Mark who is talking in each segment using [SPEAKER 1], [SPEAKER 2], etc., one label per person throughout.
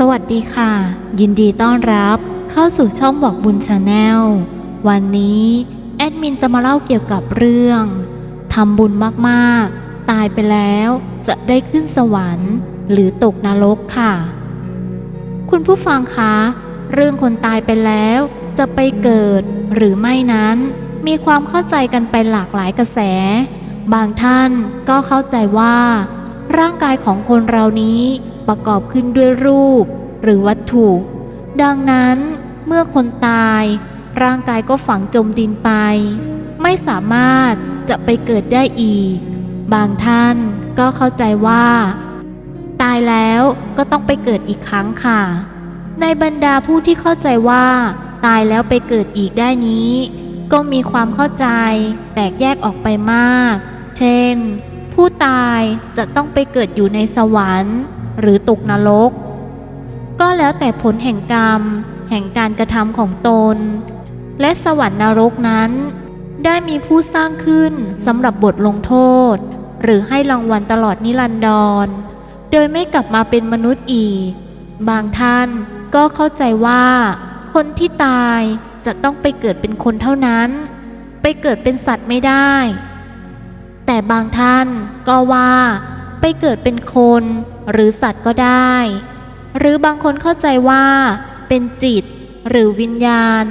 [SPEAKER 1] สวัสดีค่ะ ยินดีต้อนรับเข้าสู่ช่องบอกบุญชาแนลวันนี้แอดมินจะมาเล่าเกี่ยวกับเรื่องทำบุญมากๆ ตายไปแล้วจะได้ขึ้นสวรรค์ หรือตกนรกค่ะ คุณผู้ฟังคะ เรื่องคนตายไปแล้วจะไปเกิดหรือไม่นั้น มีความเข้าใจกันไปหลากหลายกระแส บางท่านก็เข้าใจว่า ร่างกายของคนเรานี้ประกอบขึ้นด้วยรูป หรือวัตถุ ดังนั้นเมื่อคนตาย ร่างกายก็ฝังจมดินไป ไม่สามารถจะไปเกิดได้อีก บางท่านก็เข้าใจว่า ตายแล้วก็ต้องไปเกิดอีกครั้งค่ะ ในบรรดาผู้ที่เข้าใจว่า ตายแล้วไปเกิดอีกได้นี้ ก็มีความเข้าใจแตกแยกออกไปมาก เช่น ผู้ตายจะต้องไปเกิดอยู่ในสวรรค์ หรือตกนรก ก็แล้วแต่ผลแห่งกรรม แห่งการกระทำของตน และสวรรค์นรกนั้น ได้มีผู้สร้างขึ้นสำหรับบทลงโทษ หรือให้รางวัลตลอดนิรันดร โดยไม่กลับมาเป็นมนุษย์อีก บางท่านก็เข้าใจว่า คนที่ตายจะต้องไปเกิดเป็นคนเท่านั้น ไปเกิดเป็นสัตว์ไม่ได้ แต่บางท่านก็ว่าไปเกิดเป็นคนหรือสัตว์ก็ได้ หรือบางคนเข้าใจว่า เป็นจิต หรือวิญญาณ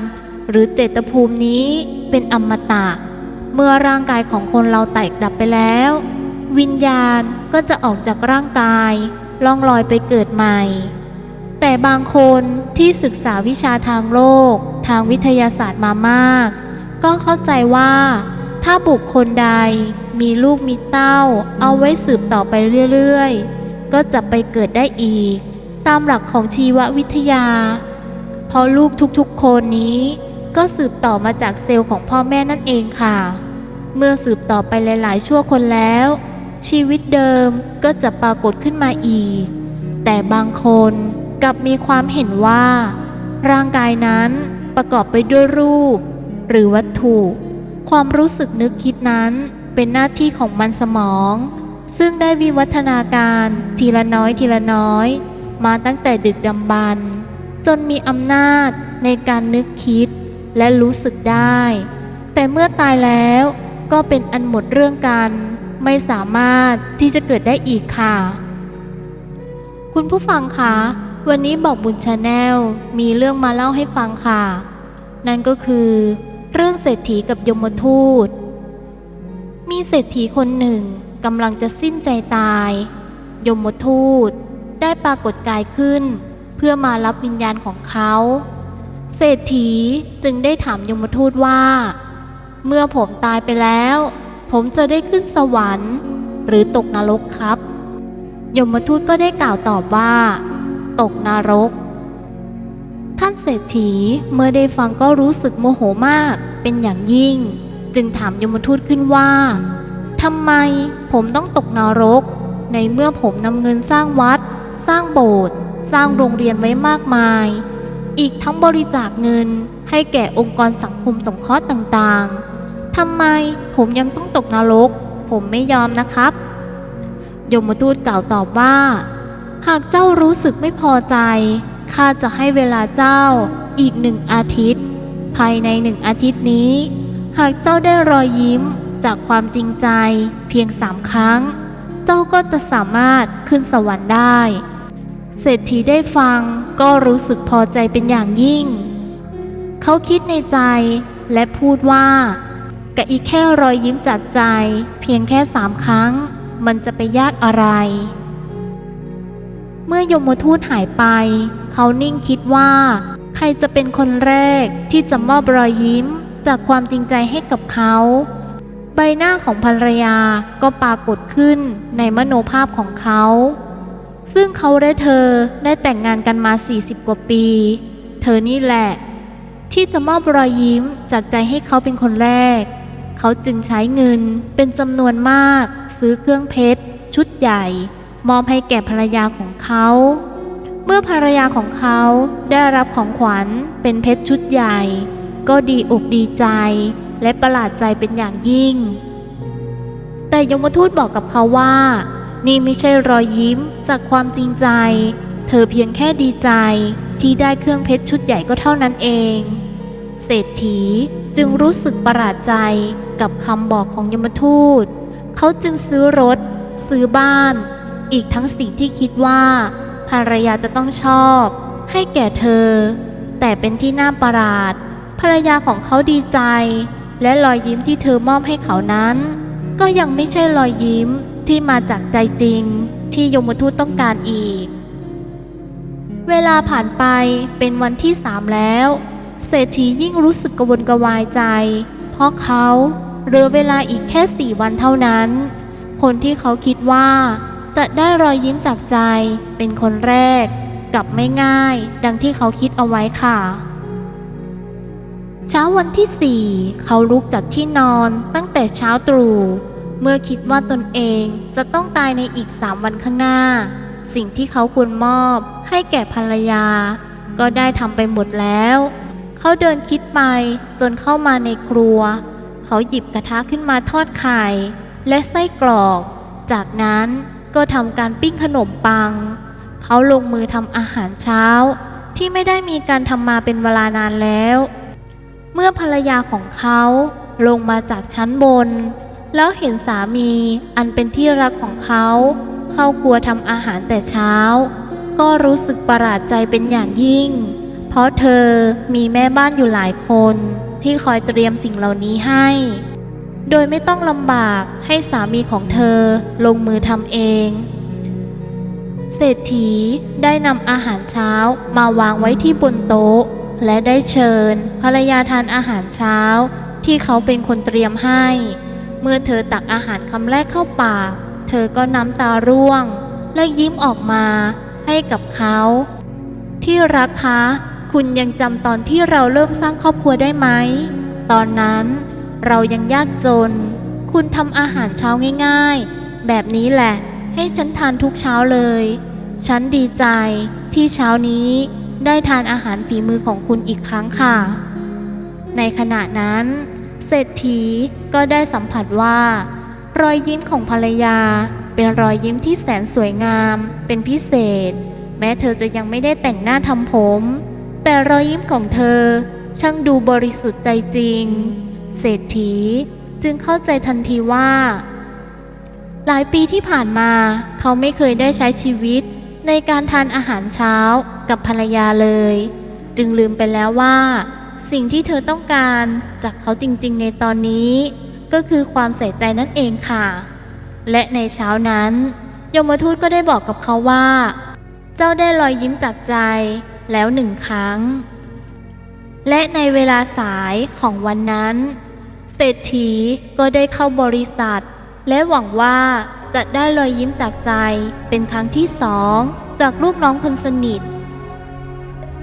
[SPEAKER 1] หรือเจตภูมินี้เป็นอมตะ เมื่อร่างกายของคนเราแตกดับไปแล้ว วิญญาณก็จะออกจากร่างกายล่องลอยไปเกิดใหม่ แต่บางคนที่ศึกษาวิชาทางโลก ทางวิทยาศาสตร์มามาก ก็เข้าใจว่า ถ้าบุคคลใดมีลูกมีเต้า เอาไว้สืบต่อไปเรื่อยๆ ก็จะไปเกิดได้อีก ตามหลักของชีววิทยา เพราะลูกทุกๆ คนนี้ก็สืบต่อมาจากเซลล์ของพ่อแม่นั่นเองค่ะ เมื่อสืบต่อไปหลายๆ ชั่วคนแล้ว ชีวิตเดิมก็จะปรากฏขึ้นมาอีก แต่บางคนกลับมีความเห็นว่า ร่างกายนั้นประกอบไปด้วยรูป หรือวัตถุ ความรู้สึกนึกคิดนั้นเป็นหน้าที่ของมันสมอง ซึ่งได้วิวัฒนาการทีละน้อยทีละน้อย มาตั้งแต่ดึกดำบรรจนมีอำนาจในการนึกคิดและรู้สึกได้ แต่เมื่อตายแล้วก็เป็นอันหมดเรื่องกัน ไม่สามารถที่จะเกิดได้อีกค่ะ คุณผู้ฟังคะวันนี้บอกบุญชาแนลมีเรื่องมาเล่าให้ฟังค่ะ นั่นก็คือ เรื่องเศรษฐีกับยมทูต มีเศรษฐีคนหนึ่งกำลังจะสิ้นใจตาย ยมทูตได้ปรากฏกายขึ้น เพื่อมารับวิญญาณของเขา เศรษฐีจึงได้ถามยมทูตว่า เมื่อผมตายไปแล้ว ผมจะได้ขึ้นสวรรค์ หรือตกนรกครับ ยมทูตก็ได้กล่าวตอบว่า ตกนรก ท่านเศรษฐีเมื่อได้ฟังก็รู้สึกโมโหมากเป็นอย่างยิ่ง จึงถามยมทูตขึ้นว่าทำไมผมต้องตกนรก ในเมื่อผมนำเงินสร้างวัด สร้างโบสถ์สร้างโรงเรียนไว้มากมาย อีกทั้งบริจาคเงินให้แก่องค์กรสังคมสงเคราะห์ต่างๆทำไมผมยังต้องตกนรก ผมไม่ยอมนะครับ ยมทูตกล่าวตอบว่า หากเจ้ารู้สึกไม่พอใจ ข้าจะให้เวลาเจ้าอีกหนึ่งอาทิตย์ ภายในหนึ่งอาทิตย์นี้ หากเจ้าได้รอยยิ้มจากความจริงใจเพียงสามครั้ง เจ้าก็จะสามารถขึ้นสวรรค์ได้ เศรษฐีได้ฟังก็รู้สึกพอใจเป็นอย่างยิ่ง เขาคิดในใจและพูดว่ากะอีกแค่รอยยิ้มจากใจ เพียงแค่สามครั้ง มันจะไปยากอะไร เมื่อยมทูตหายไป เขานิ่งคิดว่า ใครจะเป็นคนแรกที่จะมอบรอยยิ้มจากความจริงใจให้กับเขา ใบหน้าของภรรยาก็ปรากฏขึ้นในมโนภาพของเขา ซึ่งเขาและเธอได้แต่งงานกันมา 40 กว่าปี เธอนี่แหละ ที่จะมอบรอยยิ้มจากใจให้เขาเป็นคนแรก เขาจึงใช้เงินเป็นจำนวนมาก ซื้อเครื่องเพชร ชุดใหญ่ มอบให้แก่ภรรยาของเขา เมื่อภรรยาของเขาได้รับของขวัญเป็นเพชรชุดใหญ่ ก็ดีอกดีใจและประหลาดใจเป็นอย่างยิ่ง แต่ยมทูตบอกกับเขาว่า นี่ไม่ใช่รอยยิ้มจากความจริงใจ เธอเพียงแค่ดีใจที่ได้เครื่องเพชรชุดใหญ่ก็เท่านั้นเอง เศรษฐีจึงรู้สึกประหลาดใจกับคำบอกของยมทูต เขาจึงซื้อรถ ซื้อบ้าน อีกทั้งสิ่งที่คิดว่า ภรรยาจะต้องชอบ ให้แก่เธอ แต่เป็นที่น่าประหลาด ภรรยาของเขาดีใจ และรอยยิ้มที่เธอมอบให้เขานั้น ก็ยังไม่ใช่รอยยิ้มที่มาจากใจจริง ที่ยมทูตต้องการอีก เวลาผ่านไปเป็นวันที่สามแล้ว เศรษฐียิ่งรู้สึกกระวนกระวายใจ เพราะเขาเหลือเวลาอีกแค่สี่วันเท่านั้น คนที่เขาคิดว่า จะได้รอยยิ้มจากใจ เป็นคนแรก กลับไม่ง่าย ดังที่เขาคิดเอาไว้ค่ะ เช้าวันที่สี่เขาลุกจากที่นอนตั้งแต่เช้าตรู่เมื่อคิดว่าตนเองจะต้องตายในอีกสามวันข้างหน้า สิ่งที่เขาควรมอบให้แก่ภรรยา ก็ได้ทำไปหมดแล้ว เขาเดินคิดไปจนเข้ามาในครัว เขาหยิบกระทะขึ้นมาทอดไข่ และไส้กรอก จากนั้น ก็ทำการปิ้งขนมปัง เขาลงมือทำอาหารเช้า ที่ไม่ได้มีการทำมาเป็นเวลานานแล้ว เมื่อภรรยาของเขาลงมาจากชั้นบน แล้วเห็นสามีอันเป็นที่รักของเขา เข้าครัวทำอาหารแต่เช้า ก็รู้สึกประหลาดใจเป็นอย่างยิ่ง เพราะเธอมีแม่บ้านอยู่หลายคนที่คอยเตรียมสิ่งเหล่านี้ให้ โดยไม่ต้องลำบากให้สามีของเธอลงมือทำเอง เศรษฐีได้นำอาหารเช้ามาวางไว้ที่บนโต๊ะ และได้เชิญภรรยาทานอาหารเช้าที่เขาเป็นคนเตรียมให้ เมื่อเธอตักอาหารคำแรกเข้าปาก เธอก็น้ำตาร่วง และยิ้มออกมาให้กับเขา ที่รักคะ คุณยังจำตอนที่เราเริ่มสร้างครอบครัวได้ไหม ตอนนั้น เรายังยากจน คุณทำอาหารเช้าง่ายๆ แบบนี้แหละ ให้ฉันทานทุกเช้าเลย ฉันดีใจที่เช้านี้ได้ทานอาหารฝีมือของคุณอีกครั้งค่ะ ในขณะนั้น เศรษฐีก็ได้สัมผัสว่า รอยยิ้มของภรรยา เป็นรอยยิ้มที่แสนสวยงามเป็นพิเศษ แม้เธอจะยังไม่ได้แต่งหน้าทำผม แต่รอยยิ้มของเธอช่างดูบริสุทธิ์ใจจริง เศรษฐีจึงเข้าใจทันทีว่า หลายปีที่ผ่านมาเขาไม่เคยได้ใช้ชีวิตในการทานอาหารเช้ากับภรรยาเลย จึงลืมไปแล้วว่า สิ่งที่เธอต้องการจากเขาจริงๆ ในตอนนี้ ก็คือความใส่ใจนั่นเองค่ะ และในเช้านั้น ยมทูตก็ได้บอกกับเขาว่า เจ้าได้รอยยิ้มจากใจแล้วหนึ่งครั้ง และในเวลาสายของวันนั้น เศรษฐีก็ได้เข้าบริษัท และหวังว่าจะได้รอยยิ้มจากใจเป็นครั้งที่สองจากลูกน้องคนสนิท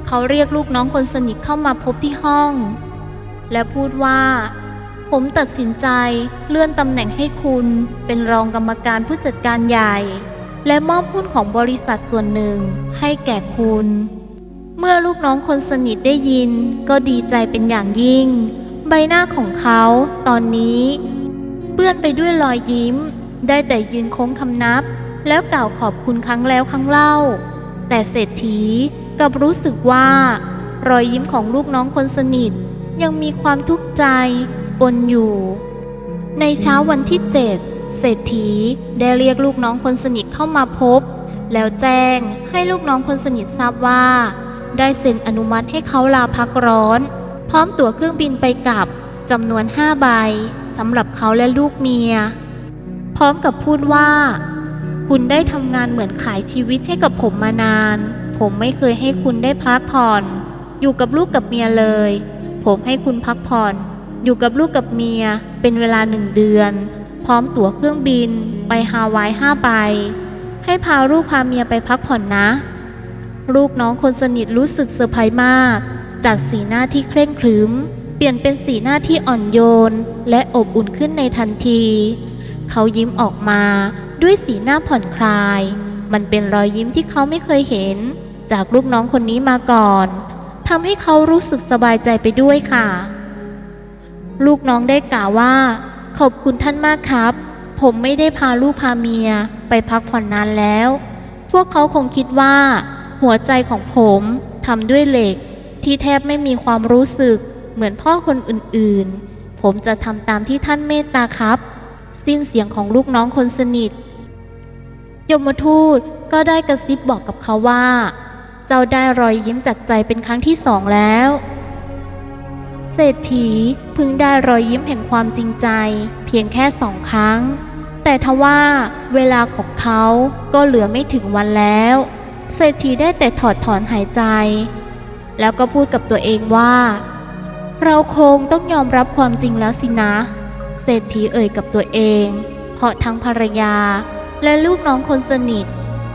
[SPEAKER 1] เขาเรียกลูกน้องคนสนิทเข้ามาพบที่ห้อง และพูดว่า ผมตัดสินใจเลื่อนตำแหน่งให้คุณเป็นรองกรรมการผู้จัดการใหญ่ และมอบหุ้นของบริษัทส่วนหนึ่งให้แก่คุณ เมื่อลูกน้องคนสนิทได้ยินก็ดีใจเป็นอย่างยิ่ง ใบหน้าของเขาตอนนี้ เปื้อนไปด้วยรอยยิ้ม ได้แต่ยืนโค้งคำนับ แล้วกล่าวขอบคุณครั้งแล้วครั้งเล่า แต่เศรษฐีกับรู้สึกว่า รอยยิ้มของลูกน้องคนสนิท ยังมีความทุกข์ใจปนอยู่ ในเช้าวันที่เจ็ดเศรษฐีได้เรียกลูกน้องคนสนิทเข้ามาพบ แล้วแจ้งให้ลูกน้องคนสนิททราบว่า ได้เซ็นอนุมัติให้เขาลาพักร้อน ร้อมตั๋วเครื่องบินไปกลับจำนวน5ใบสำหรับเขาและลูกเมีย พร้อมกับพูดว่า คุณได้ทำงานเหมือนขายชีวิตให้กับผมมานาน ผมไม่เคยให้คุณได้พักผ่อน อยู่กับลูกกับเมียเลย ผมให้คุณพักผ่อน อยู่กับลูกกับเมีย เป็นเวลาหนึ่งเดือน พร้อมตั๋วเครื่องบิน ไปฮาวายห้าใบให้พาลูกพาเมียไปพักผ่อนนะ ลูกน้องคนสนิทรู้สึกเซอร์ไพรส์มาก จากสีหน้าที่เคร่งครึม เปลี่ยนเป็นสีหน้าที่อ่อนโยน และอบอุ่นขึ้นในทันที เขายิ้มออกมาด้วยสีหน้าผ่อนคลาย มันเป็นรอยยิ้มที่เขาไม่เคยเห็น จากลูกน้องคนนี้มาก่อนทำให้เขารู้สึกสบายใจไปด้วยค่ะ ลูกน้องได้กล่าวว่า ขอบคุณท่านมากครับ ผมไม่ได้พาลูกพาเมียไปพักผ่อนนานแล้ว พวกเขาคงคิดว่า หัวใจของผมทำด้วยเหล็ก ที่แทบไม่มีความรู้สึกเหมือนพ่อคนอื่นๆ ผมจะทำตามที่ท่านเมตตาครับ สิ้นเสียงของลูกน้องคนสนิท ยมทูตก็ได้กระซิบบอกกับเขาว่า เจ้าได้รอยยิ้มจากใจเป็นครั้งที่สองแล้ว เศรษฐีพึงได้รอยยิ้มแห่งความจริงใจ เพียงแค่สองครั้ง แต่ทว่าเวลาของเขาก็เหลือไม่ถึงวันแล้ว เศรษฐีได้แต่ถอดถอนหายใจ แล้วก็พูดกับตัวเองว่า เราคงต้องยอมรับความจริงแล้วสินะ เศรษฐีเอ่ยกับตัวเอง เพราะทั้งภรรยาและลูกน้องคนสนิท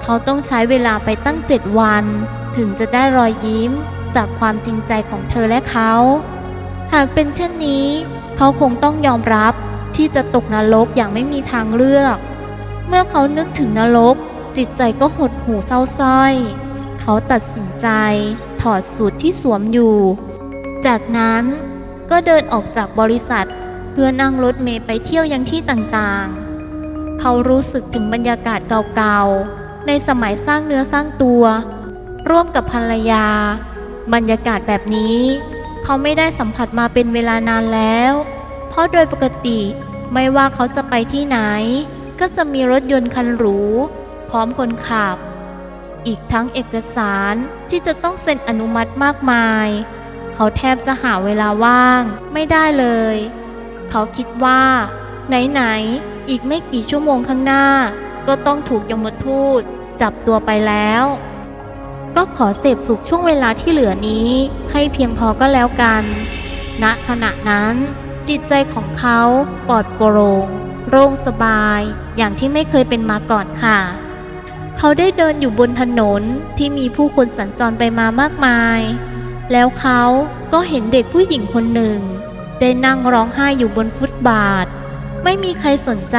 [SPEAKER 1] เขาต้องใช้เวลาไปตั้งเจ็ดวัน ถึงจะได้รอยยิ้มจากความจริงใจของเธอและเขา หากเป็นเช่นนี้ เขาคงต้องยอมรับที่จะตกนรกอย่างไม่มีทางเลือก เมื่อเขานึกถึงนรกจิตใจก็หดหู่เศร้าส้อย เขาตัดสินใจ อดสูตรที่สวมอยู่ จากนั้นก็เดินออกจากบริษัท เพื่อนั่งรถเมล์ไปเที่ยวยังที่ต่างๆ เขารู้สึกถึงบรรยากาศเก่าๆ ในสมัยสร้างเนื้อสร้างตัว ร่วมกับภรรยา บรรยากาศแบบนี้ เขาไม่ได้สัมผัสมาเป็นเวลานานแล้ว เพราะโดยปกติไม่ว่าเขาจะไปที่ไหน ก็จะมีรถยนต์คันหรู พร้อมคนขับ อีกทั้งเอกสารที่จะต้องเซ็นอนุมัติมากมาย เขาแทบจะหาเวลาว่างไม่ได้เลย เขาคิดว่า ไหนๆ อีกไม่กี่ชั่วโมงข้างหน้า ก็ต้องถูกยมทูตจับตัวไปแล้ว ก็ขอเสพสุขช่วงเวลาที่เหลือนี้ ให้เพียงพอก็แล้วกันณขณะนั้น จิตใจของเขาปลอดโปร่งโล่งสบายอย่างที่ไม่เคยเป็นมาก่อนค่ะ เขาได้เดินอยู่บนถนนที่มีผู้คนสัญจรไปมามากมาย แล้วเขาก็เห็นเด็กผู้หญิงคนหนึ่ง ได้นั่งร้องไห้อยู่บนฟุตบาท ไม่มีใครสนใจ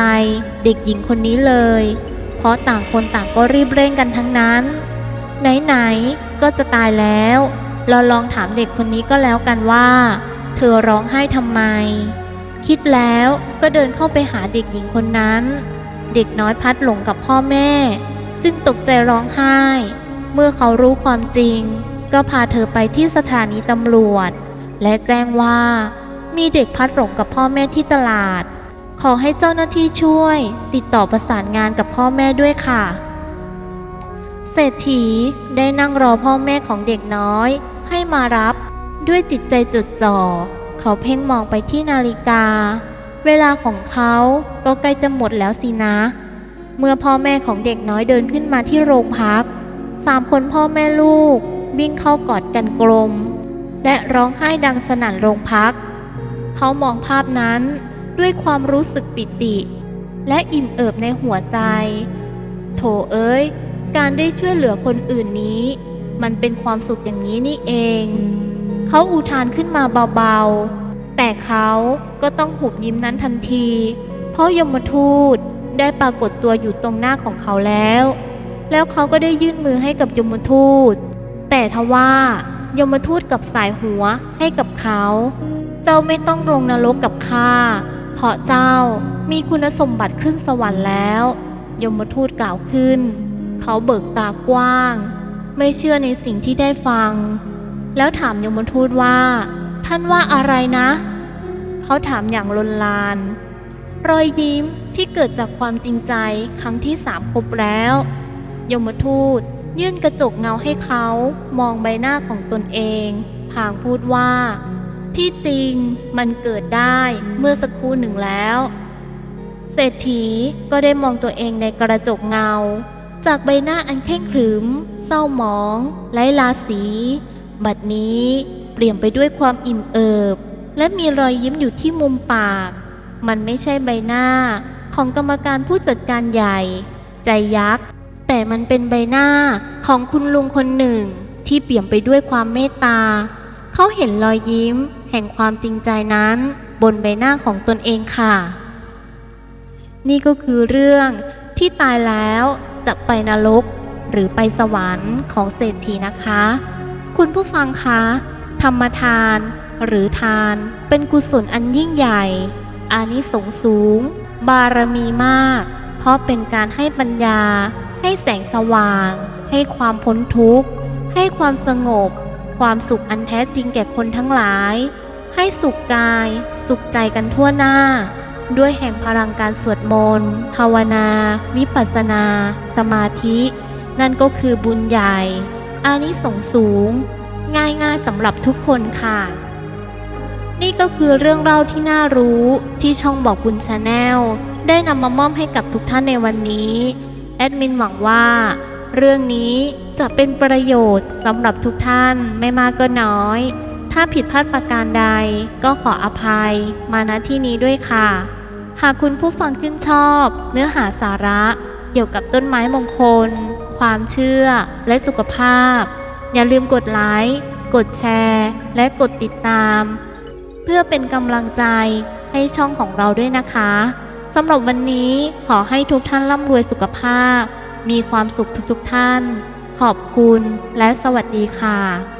[SPEAKER 1] เด็กหญิงคนนี้เลย เพราะต่างคนต่างก็รีบเร่งกันทั้งนั้น ไหนๆก็จะตายแล้ว เราลองถามเด็กคนนี้ก็แล้วกันว่า เธอร้องไห้ทำไม คิดแล้วก็เดินเข้าไปหาเด็กหญิงคนนั้น เด็กน้อยพัดหลงกับพ่อแม่ จึงตกใจร้องไห้ เมื่อเขารู้ความจริง ก็พาเธอไปที่สถานีตำรวจ และแจ้งว่ามีเด็กพัดหลงกับพ่อแม่ที่ตลาด ขอให้เจ้าหน้าที่ช่วย ติดต่อประสานงานกับพ่อแม่ด้วยค่ะ เศรษฐีได้นั่งรอพ่อแม่ของเด็กน้อย ให้มารับ ด้วยจิตใจจดจ่อ เขาเพ่งมองไปที่นาฬิกา เวลาของเขาก็ใกล้จะหมดแล้วสินะ เมื่อพ่อแม่ของเด็กน้อยเดินขึ้นมาที่โรงพักสามคนพ่อแม่ลูก วิ่งเข้ากอดกันกลม และร้องไห้ดังสนั่นโรงพัก เขามองภาพนั้นด้วยความรู้สึกปิติ และอิ่มเอิบในหัวใจ โถเอ้ย การได้ช่วยเหลือคนอื่นนี้ มันเป็นความสุขอย่างนี้นี่เอง เขาอุทานขึ้นมาเบาๆ แต่เขาก็ต้องหุบยิ้มนั้นทันที เพราะยมทูต ได้ปรากฏตัวอยู่ตรงหน้าของเขาแล้ว แล้วเขาก็ได้ยื่นมือให้กับยมทูต แต่ทว่ายมทูตกับสายหัวให้กับเขา เจ้าไม่ต้องลงนรกกับข้า เพราะเจ้ามีคุณสมบัติขึ้นสวรรค์แล้ว ยมทูตกล่าวขึ้น เขาเบิกตากว้าง ไม่เชื่อในสิ่งที่ได้ฟัง แล้วถามยมทูตว่า ท่านว่าอะไรนะ เขาถามอย่างลนลาน รอยยิ้ม ที่เกิดจากความจริงใจครั้งที่สามครบแล้ว ยมทูตยื่นกระจกเงาให้เขามองใบหน้าของตนเองพางพูดว่า ที่จริงมันเกิดได้เมื่อสักครู่หนึ่งแล้ว เศรษฐีก็ได้มองตัวเองในกระจกเงา จากใบหน้าอันเคร่งขรึม เศร้าหมอง ไร้ราศีบัดนี้เปลี่ยนไปด้วยความอิ่มเอิบ และมีรอยยิ้มอยู่ที่มุมปาก มันไม่ใช่ใบหน้า ของกรรมการผู้จัดการใหญ่ ใจยักษ์ แต่มันเป็นใบหน้าของคุณลุงคนหนึ่ง ที่เปี่ยมไปด้วยความเมตตา เขาเห็นรอยยิ้ม แห่งความจริงใจนั้น บนใบหน้าของตนเองค่ะ นี่ก็คือเรื่องที่ตายแล้วจะไปนรกหรือไปสวรรค์ของเศรษฐีนะคะ คุณผู้ฟังคะธรรมทานหรือทานเป็นกุศลอันยิ่งใหญ่ อานิสงส์สูง บารมีมาก เพราะเป็นการให้ปัญญา ให้แสงสว่าง ให้ความพ้นทุกข์ ให้ความสงบ ความสุขอันแท้จริงแก่คนทั้งหลาย ให้สุขกาย สุขใจกันทั่วหน้า ด้วยแห่งพลังการสวดมนต์ภาวนา วิปัสสนา สมาธิ นั่นก็คือบุญใหญ่อานิสงส์สูง ง่ายๆสำหรับทุกคนค่ะ นี่ก็คือเรื่องเล่าที่น่ารู้ที่ช่องบอกบุญชาแนลได้นำมามอบให้กับทุกท่านในวันนี้ แอดมินหวังว่า เรื่องนี้จะเป็นประโยชน์สำหรับทุกท่านไม่มากก็น้อย ถ้าผิดพลาดประการใดก็ขออภัยมาณที่นี้ด้วยค่ะ หากคุณผู้ฟังชื่นชอบ เนื้อหาสาระเกี่ยวกับต้นไม้มงคล ความเชื่อและสุขภาพ อย่าลืมกดไลค์ กดแชร์ และกดติดตาม พื่อเป็นกำลังใจให้ช่องของเราด้วยนะคะสำหรับวันนี้ขอให้ทุกท่านร่ำรวยสุขภาพ มีความสุขทุกๆท่าน ขอบคุณและสวัสดีค่ะ